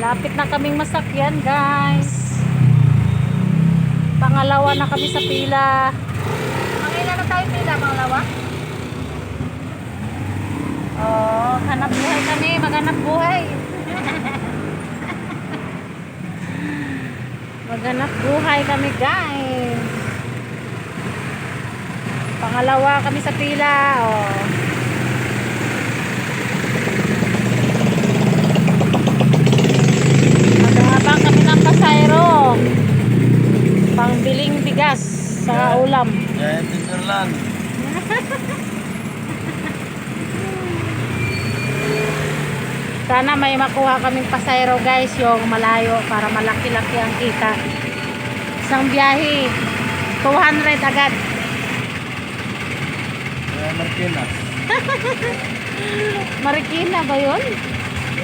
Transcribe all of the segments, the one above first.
Malapit na kaming masakyan, guys. Pangalawa na kami sa pila. Mangilan na tayo pila, pangalawa? Oh, hanap buhay kami, maghanap buhay. maghanap buhay kami, guys. Pangalawa kami sa pila, oh. Kami ng pasayro. Pangbiling bigas sa ulam. Giant Tinderland. Sana may makuha kaming pasayro guys yung malayo para malaki-laki ang kita. Isang biyahe, 200 agad. Kaya Marikina. Marikina ba yun?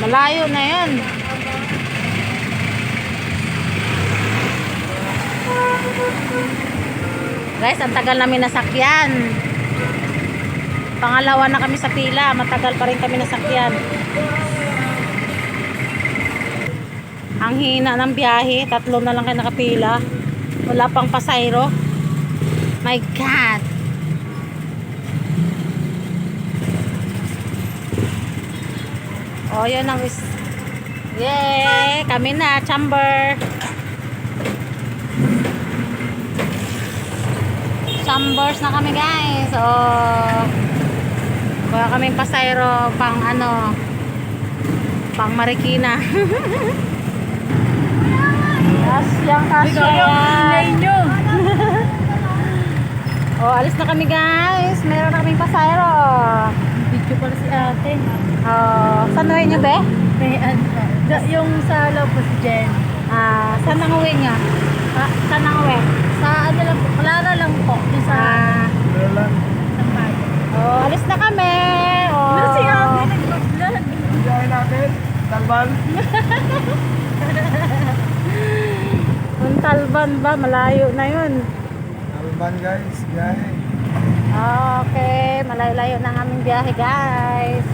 Malayo na yun. Guys, ang tagal namin nasakyan. Pangalawa na kami sa pila. Matagal pa rin kami nasakyan. Ang hina ng biyahe. Tatlo na lang kayo nakapila. Wala pang pasayro. My God. Oh, yun ang is... Yay! Kami na, chamber. Chambers na kami, guys. Oh. Kuha kaming pasayro pang ano, pang Marikina. Kasyang kasya yan. Oh, alis na kami, guys. Meron na kaming pasayro. Video pala si ate. Oh, saan uwi nyo, be? May da- Yung sa loob po si Jen. Ah, saan ang uwi nyo? Ah, saan ang uwi? Sa ano lang po, Clara lang po. Yung sa Ah. Sampayo. oh, alis na kami. Oh. Si ate nag-vlog. Biyahe natin. Talban. Muntalban ba? Malayo na yun. Talban guys. Biyahe. Okay, malayo-layo na ang aming biyahe, guys.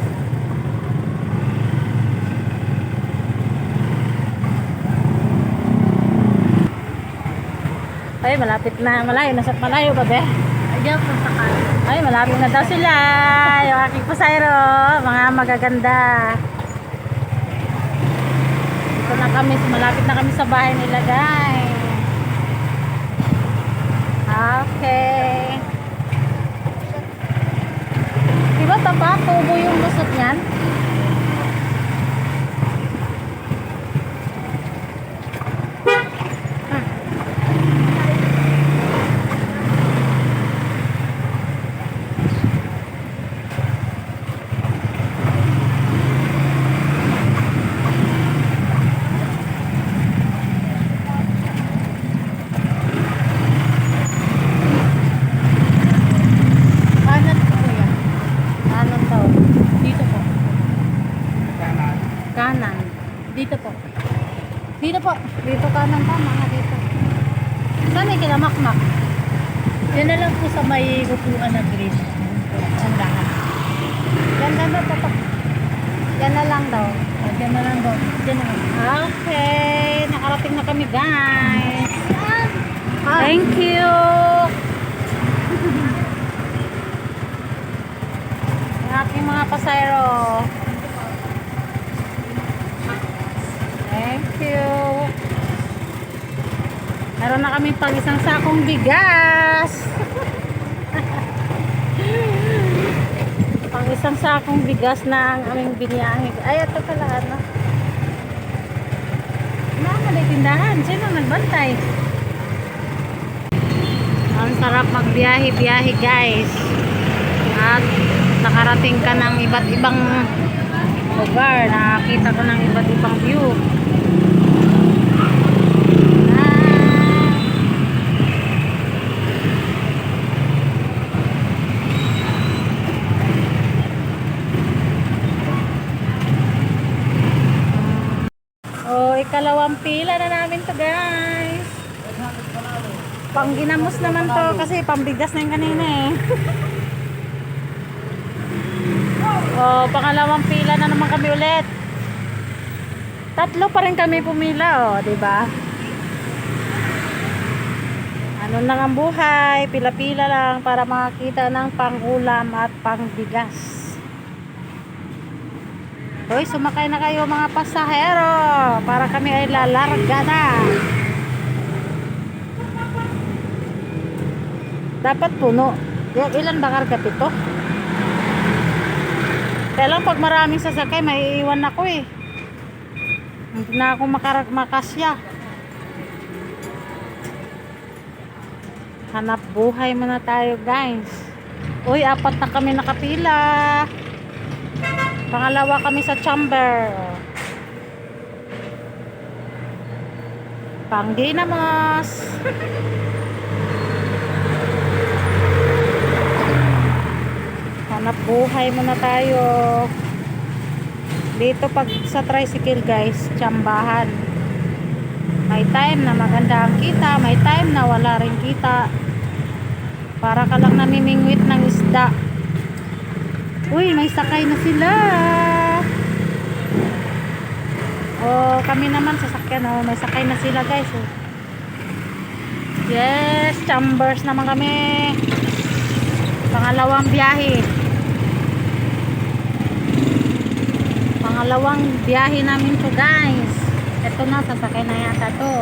Ay, malapit na. Malayo. Nasa malayo ba, be? Ayan po sa. Ay, malapit na daw sila. Yung aking pasayro. Mga magaganda. Dito na kami. Malapit na kami sa bahay nila, guys. Okay. Diba taba? Tubo yung lusot niyan? Kanan po kuya. Ano to? Dito po. Kanan. Kanan. Dito po. Dito po. Dito kanan tama nga dito. Saan may kinamakmak? Yan na lang po sa may upuan na green. Sandahan. Yan na daw, tatak. Yan na lang daw. O, dyan na lang daw. Dyan na lang. Okay, nakarating na kami guys. Thank you. Aking mga pasayro. Thank you. Meron na kami pang isang sakong bigas. pang isang sakong bigas na ang aming biniyahe. Ay, ito pala ano. Mama, may tindahan. Sino nagbantay? Ang sarap magbiyahe-biyahe guys. At nakarating ka ng iba't ibang lugar. Nakakita ko ng iba't ibang view. Ikalawang pila na namin to guys. Pang ginamos naman to kasi pambigas na yung kanina eh. oh, pangalawang pila na naman kami ulit. Tatlo pa rin kami pumila, oh, 'di ba? Ano lang ang buhay, pila-pila lang para makakita ng pangulam at pangbigas. Hoy, sumakay na kayo mga pasahero para kami ay lalarga na. Dapat puno. Y- Ilan ba karga pito? Kaya lang pag maraming sasakay, may iiwan ako eh. Hindi na ako makara- makasya. Hanap buhay muna tayo guys. Uy, apat na kami nakapila. Pangalawa kami sa chamber. Pangginamos. Hanap buhay muna tayo. Dito pag sa tricycle guys, tsambahan. May time na maganda ang kita, may time na wala rin kita. Para ka lang namimingwit ng isda. Uy, may sakay na sila. Oh, kami naman sasakyan oh, may sakay na sila guys. Oh. Yes, chambers naman kami. Pangalawang biyahe. Pangalawang biyahe namin to guys. Ito na, sasakay na yata to.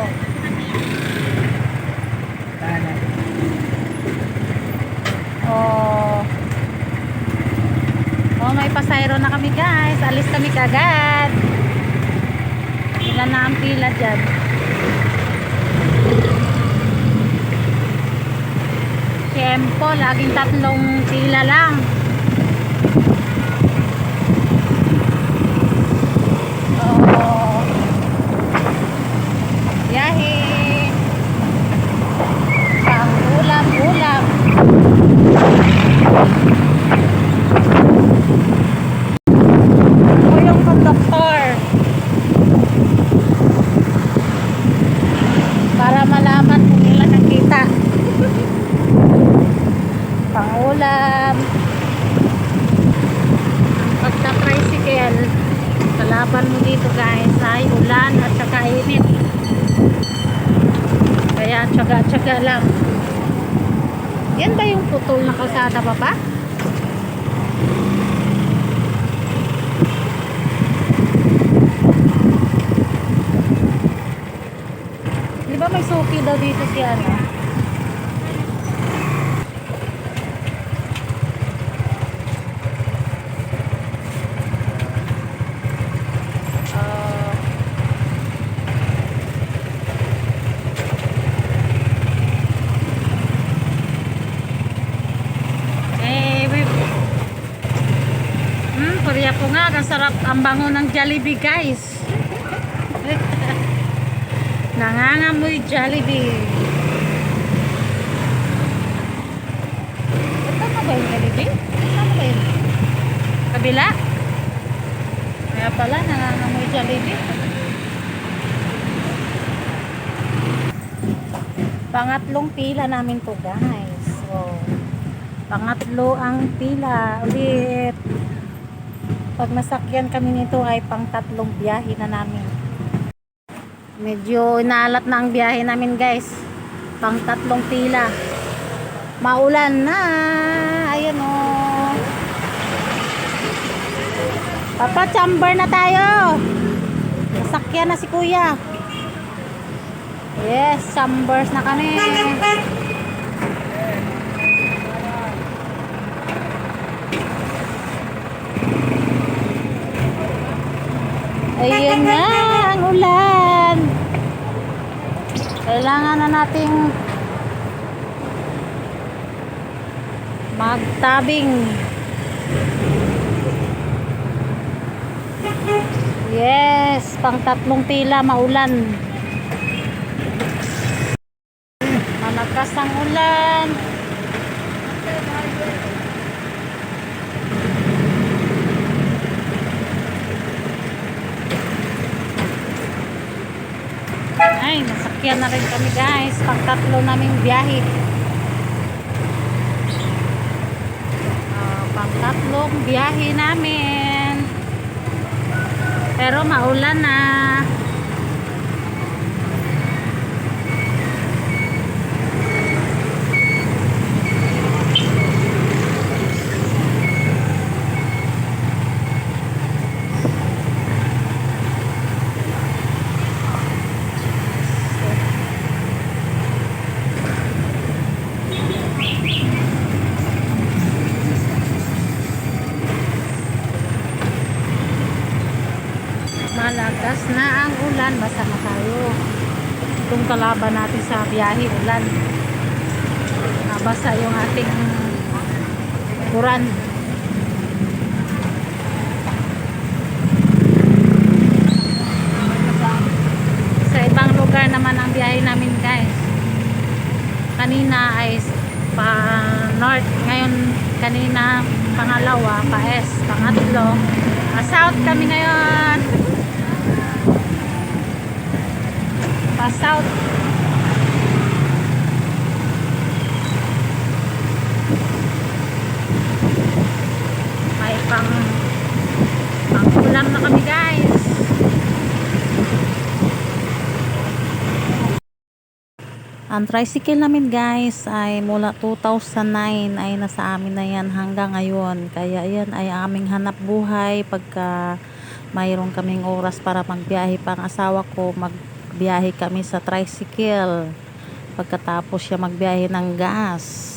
Oh. Oh, may pasayro na kami guys. Alis kami kagad. Ilan na ang pila dyan. Siyempo, laging tatlong pila lang. Oh. Yahe. Pang ulam-ulam. Ako yung conductor. Para malaman kung ilan ang kita. Pangulam. Pagka tricycle, kalaban mo dito guys ay ulan at saka init. Kaya tsaga-tsaga lang. Yan ba yung putol na kalsada pa ba? Di ba may suki daw dito si ano? Ah. eh. Hmm, ko nga, kasarap ang bango ng Jollibee guys. Nangangamoy Jollibee. Ito ba yung Jollibee? Ano ba yun? Kabila? Kaya pala, nangangamoy Jollibee. Pangatlong pila namin to guys. So, pangatlo ang pila. Ulit. Pag nasakyan kami nito ay pang tatlong biyahe na namin. Medyo inalat na ang biyahe namin guys. Pang tatlong pila. Maulan na. Ayan o. Papa, chamber na tayo. Nasakyan na si kuya. Yes, chambers na kami. Ayan na ang ulan. Kailangan na nating magtabing. Yes, pang tatlong pila maulan. Malakas ang ulan. Ay, nasakyan na rin kami guys. Pang tatlo naming biyahe. Ah, pang tatlong biyahe namin. Pero maulan na. Malakas na ang ulan. Basa na tayo. Itong kalaban natin sa biyahe, ulan. Nabasa yung ating kuran. Sa ibang lugar naman ang biyahe namin guys. Kanina ay pa north. Ngayon kanina pangalawa, pa S, pangatlo. Pa south kami ngayon. Pa south. May pang pang ulam na kami guys. Ang tricycle namin guys ay mula 2009 ay nasa amin na yan hanggang ngayon. Kaya yan ay aming hanap buhay pagka mayroon kaming oras para magbiyahe pang asawa ko. Magbiyahe kami sa tricycle. Pagkatapos siya magbiyahe ng gas.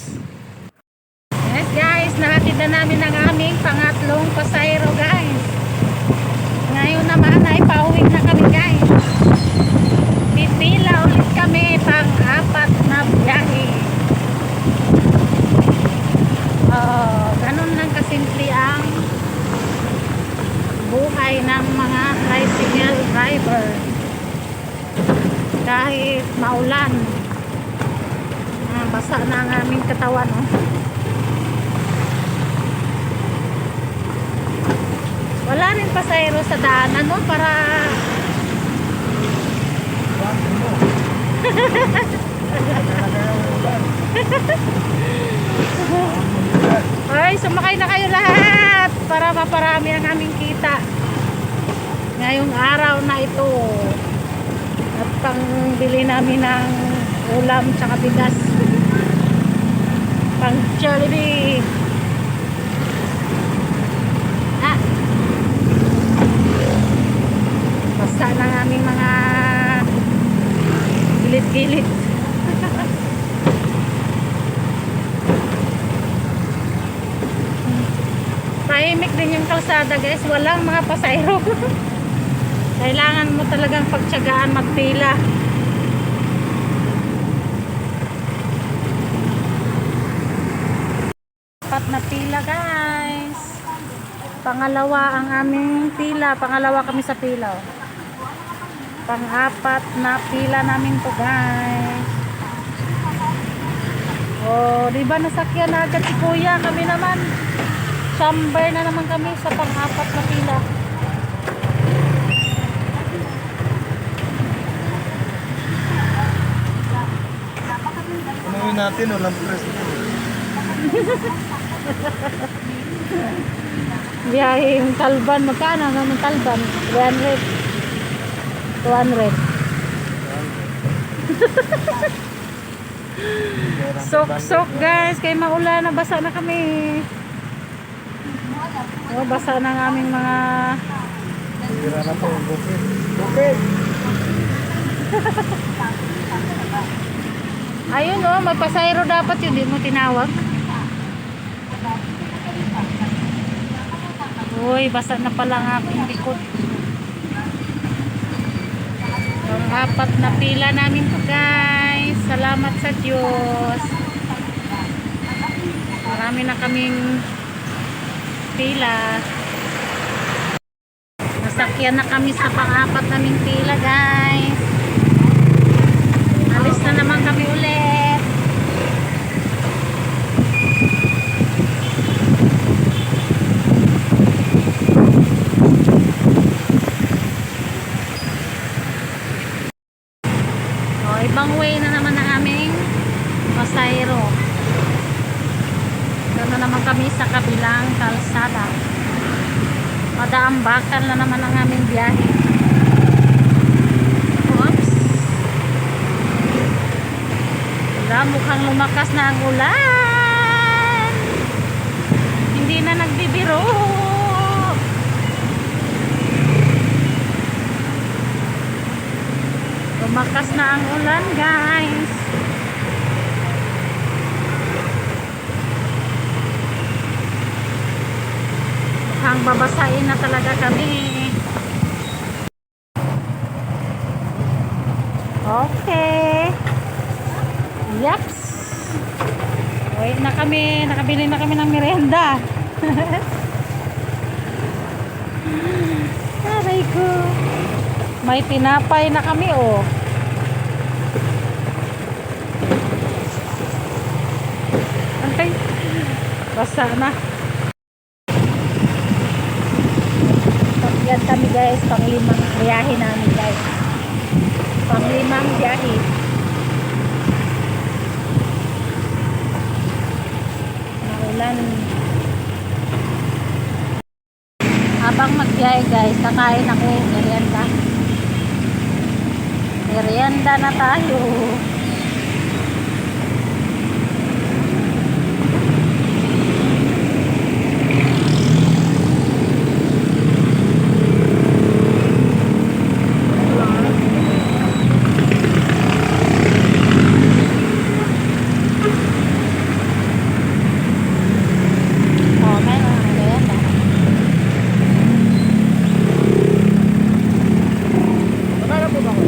Nahatid na namin ang aming pangatlong pasayro guys. Ngayon naman ay pauwi na kami guys. Pipila ulit kami pang apat na biyahe. Oh, ganun lang kasimple ang buhay ng mga tricycle driver. Kahit maulan, ah, basa na ang aming katawan. Oh. Wala rin pasayro sa daanan no para Ay, sumakay na kayo lahat para maparami ang aming kita. Ngayong araw na ito. At pangbili namin ng ulam tsaka bigas. Pang Jollibee. Basta ng aming mga gilid-gilid. Tahimik din yung kalsada guys. Walang mga pasayro. Kailangan mo talagang pagtsagaan magpila. Apat na pila guys. Pangalawa ang aming pila. Pangalawa kami sa pila. oh. Pang-apat na pila namin to guys. Oh, di ba nasakyan na agad si Kuya? Kami naman. Chamber na naman kami sa pang-apat na pila. Umuwi natin, walang press. Biyaheng Talban. Magkano naman Talban? 300. 200. Sok-sok guys. Kay maulan na basa na kami. Oh, basa na ang aming mga Tira na po, bukid. Bukid! Ayun oh, may pasayro dapat yun. Di mo tinawag. Uy, basa na pala ang aking likod. Apat na pila namin to guys. Salamat sa Diyos. Marami na kaming pila. Nasakyan na kami sa pang-apat naming pila guys. Alis na naman kami ulit. O, ibang way na naman ang aming pasayro. Doon na naman kami sa kabilang kalsada. Madaambakan na naman ang aming biyahe. Oops. Wala, mukhang lumakas na ang ulan. Hindi na nagbibiro. Lumakas na ang ulan, guys. Mukhang babasain na talaga kami. Okay. Yaps. Uwi na kami. Nakabili na kami ng merienda. Aray ko. May tinapay na kami, oh. Ay, basa na. Yan kami guys, panglimang biyahe namin guys. Panglimang biyahe. Maulan. Habang magbiyahe guys, kakain ako merienda. Merienda na tayo. Oh, may mga merienda. Magkano po ba ko?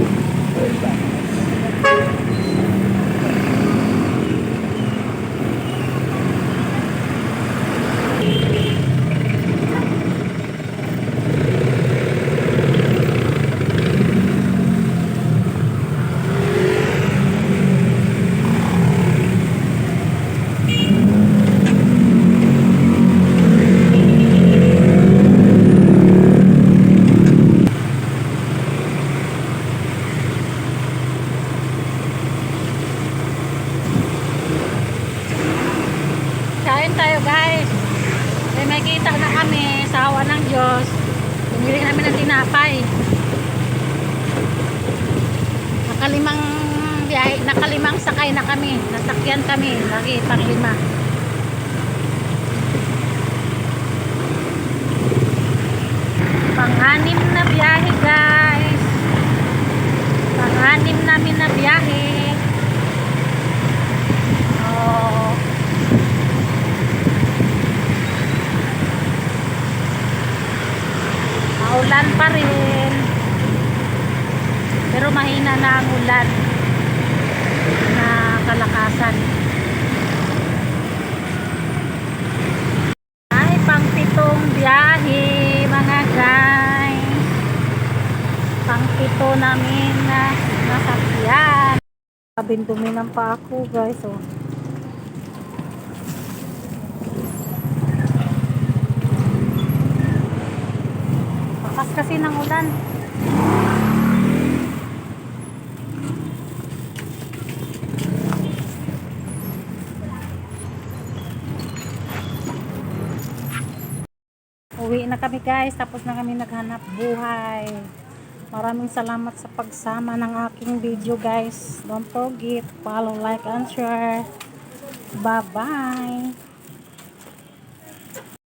Kain tayo guys. May makita na kami sa awa ng Diyos. Bumili namin ng tinapay. Nakalimang biyahe, nakalimang sakay na kami. Nasakyan kami. Lagi pang lima. Pang-anim na biyahe guys. Pang-anim namin na biyahe. Oh. Maulan pa rin. Pero mahina na ang ulan na kalakasan. Ay, pang pitong biyahe, mga guys. Pang pito namin na nasakyan. Kabinduminan pa ako, guys. Oh. Lakas kasi ng ulan. Uwi na kami guys, tapos na kami naghanap buhay. Maraming salamat sa pagsama ng aking video guys. Don't forget, follow, like, and share. Bye-bye!